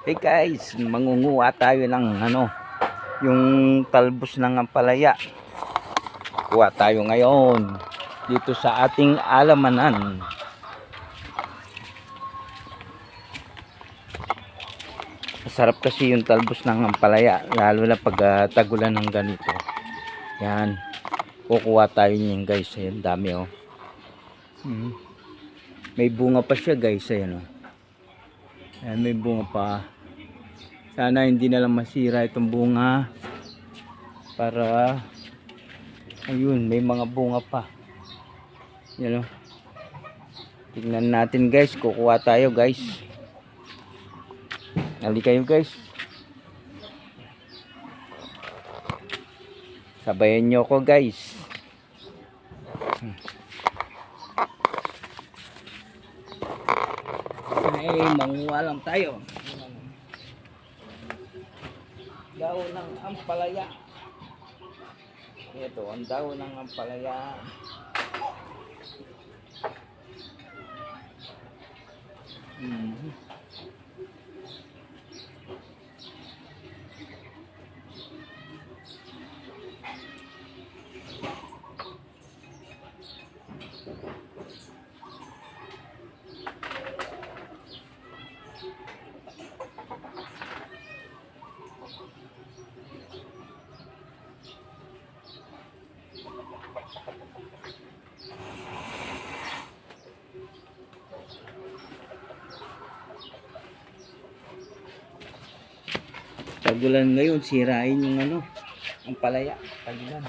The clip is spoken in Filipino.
Hey guys, mangunguha tayo ng ano, yung talbos ng ampalaya. Kuha tayo ngayon dito sa ating alamanan. Masarap kasi yung talbos ng ampalaya, lalo na pag ah, tagulan ng ganito. Yan. Kukuha tayo niyan guys. Ayan, dami oh. Mhm. May bunga pa siya guys. Ayan oh. Ayan, may bunga pa. Sana hindi na lang masira itong bunga. Para, ayun, may mga bunga pa. Yan o. Tingnan natin guys. Kukuha tayo guys. Hali kayo guys. Sabayan nyo ako guys. Ay, manguha lang tayo. Daon ng ampalaya. Ito, ang daon ng ampalaya. Mhm. Tagulan ngayon, sirain yung ano, ang palaya. Tagulan.